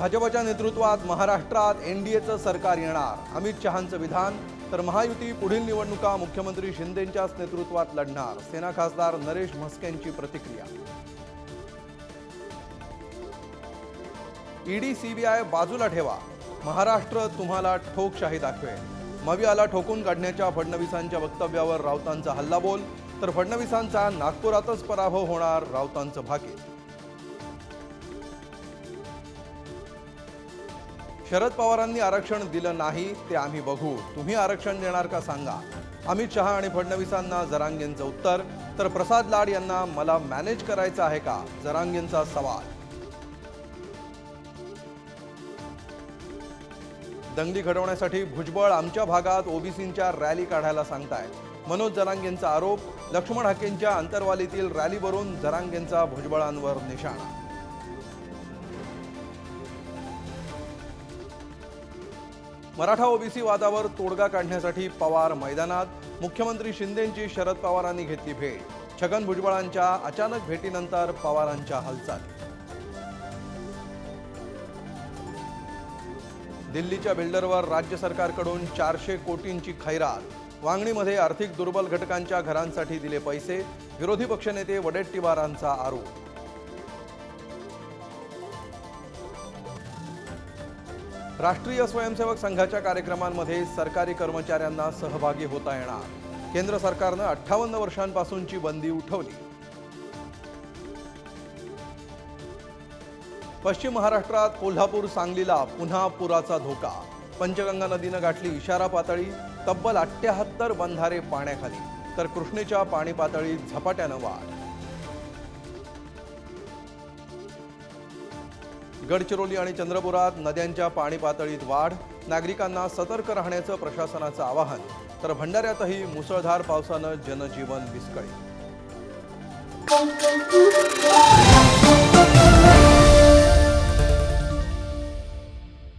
भाजपच्या नेतृत्वात महाराष्ट्रात एन डी एचं सरकार येणार. अमित शहांचं विधान तर महायुती पुढील निवडणुका मुख्यमंत्री शिंदेंच्याच नेतृत्वात लढणार. सेना खासदार नरेश म्हस्केंची प्रतिक्रिया. ईडी सीबीआय बाजूला ठेवा. महाराष्ट्र तुम्हाला ठोकशाही दाखवेल. मवियाला ठोकून काढण्याच्या फडणवीसांच्या वक्तव्यावर राऊतांचा हल्लाबोल तर फडणवीसांचा नागपुरातच पराभव होणार राऊतांचं भाकीत शरद पवारांनी आरक्षण दिलं नाही ते आम्ही बघू. तुम्ही आरक्षण देणार का सांगा? अमित शहा आणि फडणवीसांना जरांगेंचं उत्तर. तर प्रसाद लाड यांना मला मॅनेज करायचं आहे का? जरांगेंचा सवाल. दंगली घडवण्यासाठी भुजबळ आमच्या भागात ओबीसींच्या रॅली काढायला सांगतायत मनोज जरांगेंचा आरोप लक्ष्मण हाकेंच्या अंतरवालीतील रॅलीवरून जरांगेंचा भुजबळांवर निशाणा. मराठा ओबीसी वादावर तोडगा काढण्यासाठी पवार मैदानात. मुख्यमंत्री शिंदेंची शरद पवारांनी घेतली भेट. छगन भुजबळांच्या अचानक भेटीनंतर पवारांच्या हालचाली. दिल्लीच्या बिल्डरवर राज्य सरकारकडून चारशे कोटींची खैरात. वांगणीमध्ये आर्थिक दुर्बल घटकांच्या घरांसाठी दिले पैसे. विरोधी पक्षनेते वडेट्टीवारांचा आरोप. राष्ट्रीय स्वयंसेवक संघाच्या कार्यक्रमांमध्ये सरकारी कर्मचाऱ्यांना सहभागी होता येणार. केंद्र सरकारनं अठ्ठावन्न वर्षांपासूनची बंदी उठवली. पश्चिम महाराष्ट्रात कोल्हापूर सांगलीला पुन्हा पुराचा धोका. पंचगंगा नदीनं गाठली इशारा पातळी तब्बल अठ्ठ्याहत्तर बंधारे पाण्याखाली. तर कृष्णेच्या पाणी पातळीत झपाट्यानं वाढ. गडचिरोली आणि चंद्रपुरात नद्यांच्या पाणी पातळीत वाढ नागरिकांना सतर्क राहण्याचं प्रशासनाचं आवाहन तर भंडाऱ्यातही मुसळधार पावसानं जनजीवन विस्कळीत.